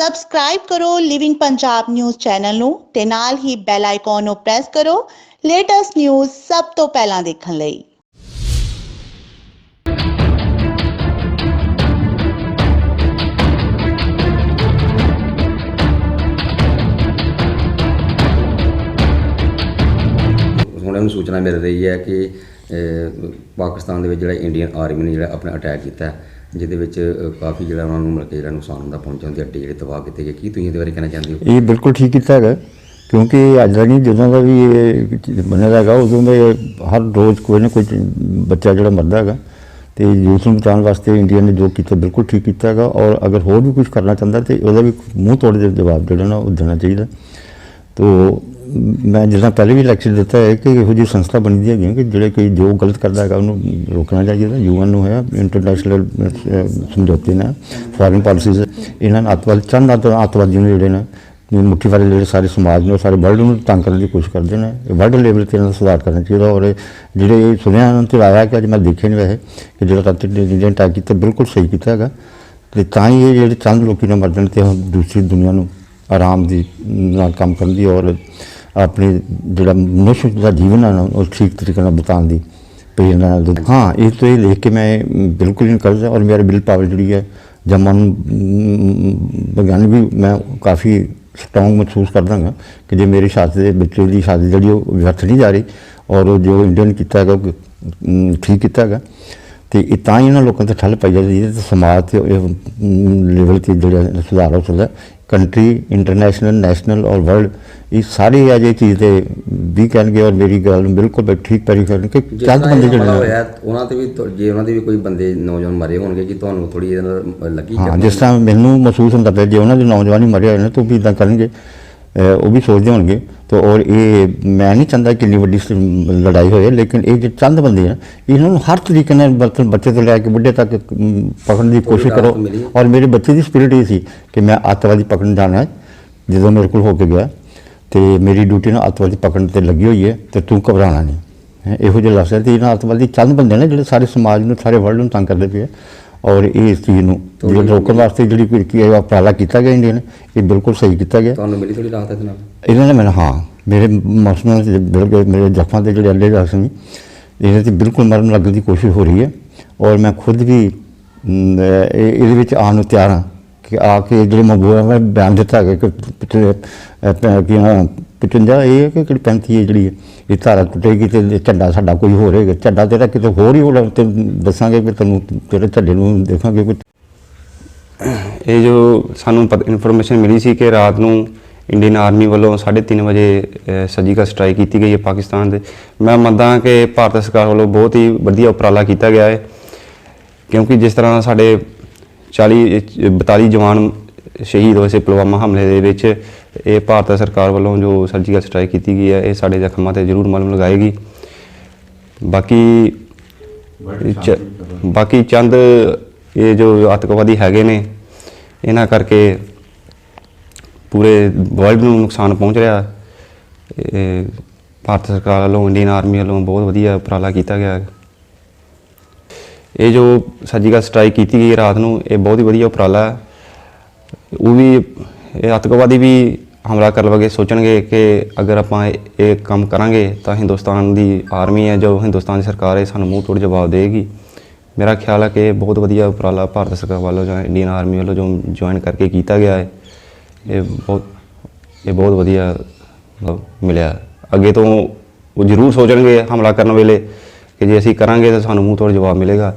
Subscribe ਕਰੋ living Punjab news channel ਨੂੰ ਤੇ ਨਾਲ ਹੀ ਬੈਲ ਆਈਕਨ ਨੂੰ ਪ੍ਰੈਸ ਕਰੋ ਲੇਟੈਸਟ ਨਿਊਜ਼ ਸਭ ਤੋਂ ਪਹਿਲਾਂ ਦੇਖਣ ਲਈ। ਹੁਣ ਇਹਨੂੰ ਸੂਚਨਾ ਮਿਲ ਰਹੀ ਹੈ ਕਿ ਪਾਕਿਸਤਾਨ ਦੇ ਵਿੱਚ ਜਿਹੜਾ ਇੰਡੀਅਨ ਆਰਮੀ ਨੇ ਜਿਹੜਾ ਆਪਣਾ ਅਟੈਕ ਕੀਤਾ, ਜਿਹਦੇ ਵਿੱਚ ਕਾਫੀ ਜਿਹੜਾ ਉਹਨਾਂ ਨੂੰ ਮਿਲ ਕੇ ਜਿਹੜਾ ਨੁਕਸਾਨ ਹੁੰਦਾ, ਪਹੁੰਚਣ ਦੇ ਅੱਡੇ ਜਿਹੜੇ ਤਬਾਹ ਕੀਤੇ ਗਏ ਕੀ ਤੁਸੀਂ ਇਹਦੇ ਬਾਰੇ ਕਹਿਣਾ ਚਾਹੁੰਦੇ ਹੋ? ਇਹ ਬਿਲਕੁਲ ਠੀਕ ਕੀਤਾ ਹੈਗਾ, ਕਿਉਂਕਿ ਅੱਜ ਦਾ ਨਹੀਂ, ਜਦੋਂ ਦਾ ਵੀ ਇਹ ਬਣਿਆ ਹੈਗਾ, ਉਦੋਂ ਦਾ ਹਰ ਰੋਜ਼ ਕੋਈ ਨਾ ਕੋਈ ਬੱਚਾ ਜਿਹੜਾ ਮਰਦਾ ਹੈਗਾ, ਤੇ ਯੂਥ ਨੂੰ ਬਚਾਉਣ ਵਾਸਤੇ ਇੰਡੀਆ ਨੇ ਜੋ ਕੀਤਾ, ਬਿਲਕੁਲ ਠੀਕ ਕੀਤਾ ਹੈਗਾ, ਔਰ ਅਗਰ ਹੋਰ ਵੀ ਕੁਝ ਕਰਨਾ ਚਾਹੁੰਦਾ ਤੇ ਉਹਦਾ ਵੀ ਮੂੰਹ ਤੋੜ ਦੇ ਜਵਾਬ ਜਿਹੜਾ ਨਾ ਉਹ ਦੇਣਾ ਚਾਹੀਦਾ। ਤੋ ਮੈਂ ਜਿੱਦਾਂ ਪਹਿਲੇ ਵੀ ਲੈਕਚਰ ਦਿੱਤਾ ਹੈ ਕਿ ਇਹੋ ਜਿਹੀ ਸੰਸਥਾ ਬਣੀ ਦੀ ਹੈਗੀ ਕਿ ਜਿਹੜੇ ਕੋਈ ਜੋ ਗਲਤ ਕਰਦਾ ਹੈਗਾ ਉਹਨੂੰ ਰੋਕਣਾ ਚਾਹੀਦਾ ਯੂਐਨ ਨੂੰ ਹੈ ਇੰਟਰਨੈਸ਼ਨਲ ਸਮਝੌਤੇ ਨੇ ਫੋਰਨ ਪਾਲਿਸੀਜ਼ ਇਹਨਾਂ ਨੇ ਅੱਤਵਾਦ ਚੰਦ ਅੱਤ- ਅੱਤਵਾਦੀ ਨੇ ਜਿਹੜੇ ਨੇ ਮੁੱਠੀ ਵਾਲੇ ਜਿਹੜੇ ਸਾਰੇ ਸਮਾਜ ਨੇ, ਉਹ ਸਾਰੇ ਵਰਲਡ ਨੂੰ ਤੰਗ ਕਰਨ ਦੀ ਕੋਸ਼ਿਸ਼ ਕਰਦੇ ਨੇ। ਵਰਲਡ ਲੈਵਲ ਤੇ ਇਹਨਾਂ ਦਾ ਸੁਧਾਰ ਕਰਨਾ ਚਾਹੀਦਾ ਔਰ ਇਹ ਜਿਹੜੇ ਇਹ ਸੁਣਿਆ ਉਹਨਾਂ ਤੇ ਆਇਆ ਕਿ ਅੱਜ ਮੈਂ ਦੇਖਿਆ ਨਹੀਂ ਵੈਸੇ ਕਿ ਜਿਹੜਾ ਤੱਤ ਜਿਹੜੇ ਅਟੈਕ ਕੀਤਾ, ਬਿਲਕੁਲ ਸਹੀ ਕੀਤਾ ਹੈਗਾ। ਤੇ ਤਾਂ ਹੀ ਇਹ ਜਿਹੜੇ ਚੰਦ ਲੋਕੀ ਨੇ ਮਰਦਨ ਤੇ ਹੁਣ ਦੂਸਰੀ ਦੁਨੀਆ ਨੂੰ ਆਰਾਮ ਦੀ ਨਾਲ ਕੰਮ ਕਰਨ ਦੀ ਔਰ ਆਪਣੇ ਜਿਹੜਾ ਮਨੁੱਖ ਦਾ ਜੀਵਨ ਹੈ ਨਾ ਉਹ ਠੀਕ ਤਰੀਕੇ ਨਾਲ ਬਿਤਾਉਣ ਦੀ ਪ੍ਰੇਰਨਾ ਨਾਲ ਹਾਂ ਇਹ ਤੋਂ ਇਹ ਦੇਖ ਕੇ ਮੈਂ ਅਮ, ਬਿਲਕੁਲ ਨਹੀਂ ਕਰਦਾ ਔਰ ਮੇਰਾ ਬਿਲ ਪਾਵਰ ਜਿਹੜੀ ਹੈ ਜਾਂ ਮਨ ਵਿਗਿਆਨ ਵੀ ਮੈਂ ਕਾਫੀ ਸਟਰੋਂਗ ਮਹਿਸੂਸ ਕਰਦਾ ਹਾਂ ਕਿ ਜੇ ਮੇਰੇ ਸ਼ਾਦੀ ਦੇ ਬੱਚੇ ਦੀ ਸ਼ਾਦੀ ਜਿਹੜੀ ਉਹ ਵਿਅਰਥ ਨਹੀਂ ਜਾ ਰਹੀ ਔਰ ਉਹ ਜੋ ਇੰਡੀਅਨ ਕੀਤਾ ਹੈਗਾ ਉਹ ਠੀਕ ਕੀਤਾ ਹੈਗਾ। ਤੇ ਇਹ ਤਾਂ ਹੀ ਇਹਨਾਂ ਲੋਕਾਂ ਤੇ ਠੱਲ ਪਾਈ ਜਾਂਦੀ ਹੈ ਤੇ ਸਮਾਜ ਤੇ ਲੈਵਲ ਤੇ ਜਿਹੜਾ ਸੁਧਾਰ ਹੋ ਸਕਦਾ ਕੰਟਰੀ ਇੰਟਰਨੈਸ਼ਨਲ ਨੈਸ਼ਨਲ ਔਰ ਵਰਲਡ ਇਹ ਸਾਰੇ ਅਜੇ ਚੀਜ਼ ਤੇ ਵੀ ਕਹਿਣਗੇ ਔਰ ਮੇਰੀ ਗੱਲ ਨੂੰ ਬਿਲਕੁਲ ਬਈ ਠੀਕ ਪੈਰੀ ਕਰਨਗੇ ਕਿ ਚੰਦ ਬੰਦੇ ਜਿਹੜੇ ਹੋਇਆ ਉਹਨਾਂ ਤੇ ਵੀ ਜੇ ਉਹਨਾਂ ਦੇ ਵੀ ਕੋਈ ਬੰਦੇ ਨੌਜਵਾਨ ਮਰੇ ਹੋਣਗੇ ਕਿ ਤੁਹਾਨੂੰ ਥੋੜੀ ਇਹਦੇ ਨਾਲ ਲੱਗੀ ਹਾਂ ਜਿਸ ਤਰ੍ਹਾਂ ਮੈਨੂੰ ਮਹਿਸੂਸ ਹੁੰਦਾ ਪਿਆ ਜੇ ਉਹਨਾਂ ਦੇ ਨੌਜਵਾਨ ਹੀ ਮਰੇ ਹੋਏ ਨੇ ਤਾਂ ਵੀ ਇਦਾਂ ਕਰਨਗੇ। ਉਹ ਵੀ ਸੋਚਦੇ ਹੋਣਗੇ। ਤਾਂ ਔਰ ਇਹ ਮੈਂ ਨਹੀਂ ਚਾਹੁੰਦਾ ਕਿ ਇੰਨੀ ਵੱਡੀ ਲੜਾਈ ਹੋਏ ਲੇਕਿਨ ਇਹ ਜੇ ਚੰਦ ਬੰਦੇ ਆ ਇਹਨਾਂ ਨੂੰ ਹਰ ਤਰੀਕੇ ਨਾਲ ਬੱਚੇ ਬੱਚੇ ਤੋਂ ਲੈ ਕੇ ਬੁੱਢੇ ਤੱਕ ਪਕੜਨ ਦੀ ਕੋਸ਼ਿਸ਼ ਕਰੋ। ਔਰ ਮੇਰੇ ਬੱਚੇ ਦੀ ਸਪਿਰਿਟ ਇਹ ਸੀ ਕਿ ਮੈਂ ਅੱਤਵਾਦੀ ਪਕੜਨ ਜਾਣਾ ਜਦੋਂ ਮੇਰੇ ਕੋਲ ਹੋ ਕੇ ਗਿਆ। ਤੇ ਮੇਰੀ ਡਿਊਟੀ ਨਾ ਅੱਤਵਾਦੀ ਪਕੜਨ ਤੇ ਲੱਗੀ ਹੋਈ ਹੈ ਤੇ ਤੂੰ ਘਬਰਾਣਾ ਨਹੀਂ। ਇਹੋ ਜਿਹੇ ਲਫ਼ਜ਼ ਹੈ ਤੇ ਇਹਨਾਂ ਅੱਤਵਾਦੀ ਚੰਦ ਬੰਦੇ ਨੇ ਜਿਹੜੇ ਸਾਰੇ ਸਮਾਜ ਨੂੰ ਸਾਰੇ ਵਰਲਡ ਨੂੰ ਤੰਗ ਕਰਦੇ ਪਏ ਔਰ ਇਹ ਇਸ ਚੀਜ਼ ਨੂੰ ਜਿਹੜਾ ਰੋਕਣ ਵਾਸਤੇ ਜਿਹੜੀ ਕੋਈ ਕੀ ਹੈ ਉਪਰਾਲਾ ਕੀਤਾ ਗਿਆ ਇੰਡੀਆ ਨੇ ਇਹ ਬਿਲਕੁਲ ਸਹੀ ਕੀਤਾ ਗਿਆ। ਤੁਹਾਨੂੰ ਮਿਲੀ ਥੋੜੀ ਰਾਹਤ ਇਹਦੇ ਨਾਲ? ਇਹਨਾਂ ਨੇ ਮੈਨੂੰ ਹਾਂ ਮੇਰੇ ਮੌਸਮਾਂ ਦੇ ਬਿਲਕੁਲ ਮੇਰੇ ਜ਼ਖਮਾਂ ਦੇ ਜਿਹੜੇ ਅੱਲੇ ਜ਼ਖਮ ਸੀ ਇਹਨਾਂ ਤੇ ਬਿਲਕੁਲ ਮਰਨ ਲੱਗਣ ਦੀ ਕੋਸ਼ਿਸ਼ ਹੋ ਰਹੀ ਹੈ। ਔਰ ਮੈਂ ਖੁਦ ਵੀ ਇਹਦੇ ਵਿੱਚ ਆਉਣ ਨੂੰ ਤਿਆਰ ਹਾਂ ਕਿ ਆ ਕੇ ਜਿਹੜੇ ਮੈਂ ਬਿਆਨ ਦਿੱਤਾ ਹੈਗਾ ਕਿ ਪਿਛਲੇ, ਕੀ ਹਾਂ 55 ਇਹ ਹੈ ਕਿ ਕਿਹੜੀ 35 ਹੈ ਜਿਹੜੀ ਇਹ ਧਾਰਾ ਟੁੱਟੇਗੀ ਤੇ ਝੰਡਾ ਸਾਡਾ ਕੋਈ ਹੋਰ ਹੈਗਾ। ਝੰਡਾ ਤੇਰਾ ਕਿਤੇ ਹੋਰ ਹੀ ਹੋਣਾ ਤੇ ਦੱਸਾਂਗੇ ਕਿ ਤੈਨੂੰ ਤੇਰੇ ਝੰਡੇ ਨੂੰ ਦੇਖਾਂਗੇ ਕਿ ਇਹ ਜੋ ਸਾਨੂੰ ਇਨਫੋਰਮੇਸ਼ਨ ਮਿਲੀ ਸੀ ਕਿ ਰਾਤ ਨੂੰ ਇੰਡੀਅਨ ਆਰਮੀ ਵੱਲੋਂ 3:30 ਵਜੇ ਸਰਜੀਕਲ ਸਟ੍ਰਾਈਕ ਕੀਤੀ ਗਈ ਹੈ ਪਾਕਿਸਤਾਨ ਦੇ। ਮੈਂ ਮੰਨਦਾ ਹਾਂ ਕਿ ਭਾਰਤ ਸਰਕਾਰ ਵੱਲੋਂ ਬਹੁਤ ਹੀ ਵਧੀਆ ਉਪਰਾਲਾ ਕੀਤਾ ਗਿਆ ਹੈ, ਕਿਉਂਕਿ ਜਿਸ ਤਰ੍ਹਾਂ ਸਾਡੇ 40 ਅਹ 42 ਜਵਾਨ ਸ਼ਹੀਦ ਹੋਏ ਸੀ ਪੁਲਵਾਮਾ ਹਮਲੇ ਦੇ ਵਿੱਚ ਇਹ ਭਾਰਤ ਸਰਕਾਰ ਵੱਲੋਂ ਜੋ ਸਰਜੀਕਲ ਸਟ੍ਰਾਈਕ ਕੀਤੀ ਗਈ ਹੈ ਇਹ ਸਾਡੇ ਜ਼ਖਮਾਂ ਤੇ ਜ਼ਰੂਰ ਮਲਮ ਲਗਾਏਗੀ। ਬਾਕੀ ਚ- ਬਾਕੀ ਚੰਦ ਇਹ ਜੋ ਆਤੰਕਵਾਦੀ ਹੈਗੇ ਨੇ ਇਹਨਾਂ ਕਰਕੇ ਪੂਰੇ ਵਰਲਡ ਨੂੰ ਨੁਕਸਾਨ ਪਹੁੰਚ ਰਿਹਾ। ਇਹ ਭਾਰਤ ਸਰਕਾਰ ਵੱਲੋਂ ਇੰਡੀਅਨ ਆਰਮੀ ਵੱਲੋਂ ਬਹੁਤ ਵਧੀਆ ਉਪਰਾਲਾ ਕੀਤਾ ਗਿਆ। ਹੈ ਇਹ ਜੋ ਸਰਜੀਕਲ ਸਟ੍ਰਾਈਕ ਕੀਤੀ ਗਈ ਰਾਤ ਨੂੰ ਇਹ ਬਹੁਤ ਹੀ ਵਧੀਆ ਉਪਰਾਲਾ ਹੈ। ਉਹ ਵੀ ਇਹ ਆਤੰਕਵਾਦੀ ਵੀ ਹਮਲਾ ਕਰਨ ਵਗੇ ਸੋਚਣਗੇ ਕਿ ਅਗਰ ਆਪਾਂ ਇਹ ਕੰਮ ਕਰਾਂਗੇ ਤਾਂ ਹਿੰਦੁਸਤਾਨ ਦੀ ਆਰਮੀ ਹੈ, ਜੋ ਹਿੰਦੁਸਤਾਨ ਦੀ ਸਰਕਾਰ ਹੈ, ਸਾਨੂੰ ਮੂੰਹ ਤੋੜ ਜਵਾਬ ਦੇਗੀ ਮੇਰਾ ਖਿਆਲ ਹੈ ਕਿ ਬਹੁਤ ਵਧੀਆ ਉਪਰਾਲਾ ਭਾਰਤ ਸਰਕਾਰ ਵੱਲੋਂ ਜਾਂ ਇੰਡੀਅਨ ਆਰਮੀ ਵੱਲੋਂ ਜੋ ਜੁਆਇਨ ਕਰਕੇ ਕੀਤਾ ਗਿਆ ਹੈ, ਇਹ ਬਹੁਤ ਇਹ ਬਹੁਤ ਵਧੀਆ ਮਤਲਬ ਮਿਲਿਆ। ਅੱਗੇ ਤੋਂ ਉਹ ਜ਼ਰੂਰ ਸੋਚਣਗੇ ਹਮਲਾ ਕਰਨ ਵੇਲੇ ਕਿ ਜੇ ਅਸੀਂ ਕਰਾਂਗੇ ਤਾਂ ਸਾਨੂੰ ਮੂੰਹ ਤੋੜ ਜਵਾਬ ਮਿਲੇਗਾ।